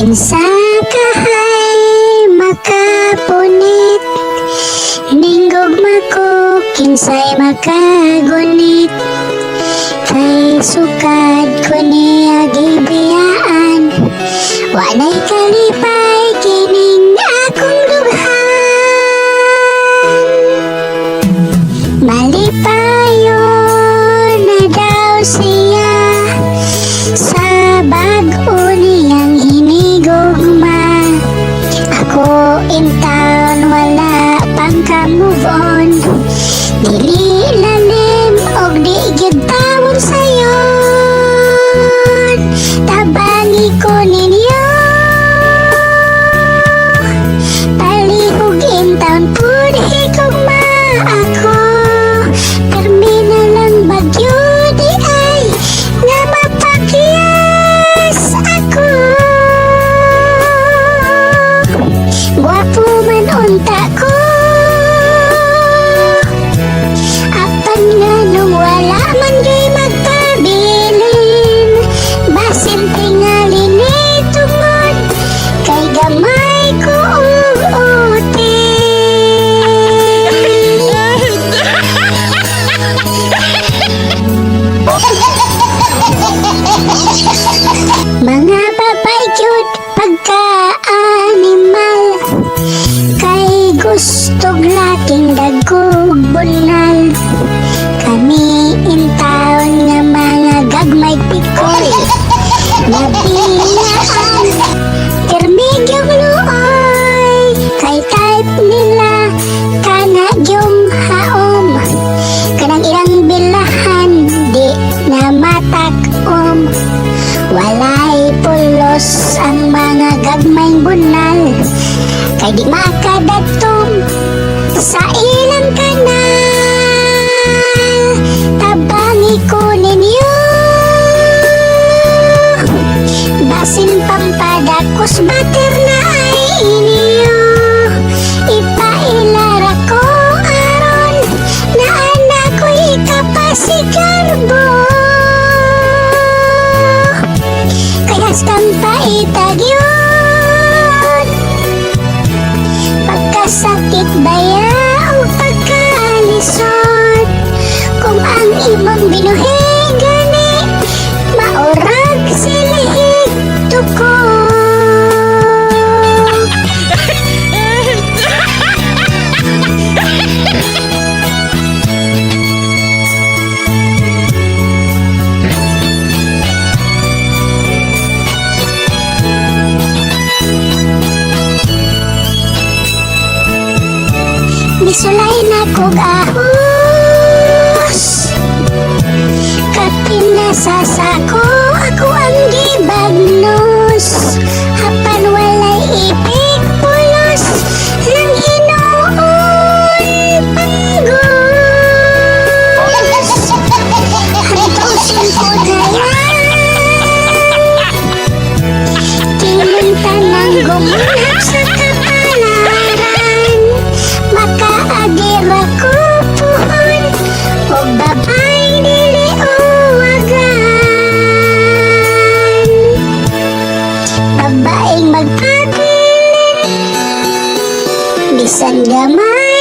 Kinsa kahay makapunit. Ninggog mako kinsay makagunit. Kay sukad ko niya gibiyaan Walay kalipay gustog laking dagkog bunal Kami in town nga mga gagmay pikoy. Nabilaan Termigyong luoy Kay type nila. Kana yung haom. Kanang ilang bilahan Di na matak-om. Walay pulos ang mga gagmay bunal. Kay di makadatom sa ilang kanal Tabangi ko ninyo. Basin pampadakos bater na ay inyo. Ipailara ko aron na anak ko ikapasikarbo Kaya stampa itagyon Pagkasakit baya o pagkaalisod Kung ang imong binuhing gani Maurag tuko Misulay na ako kahoy Bisan gamay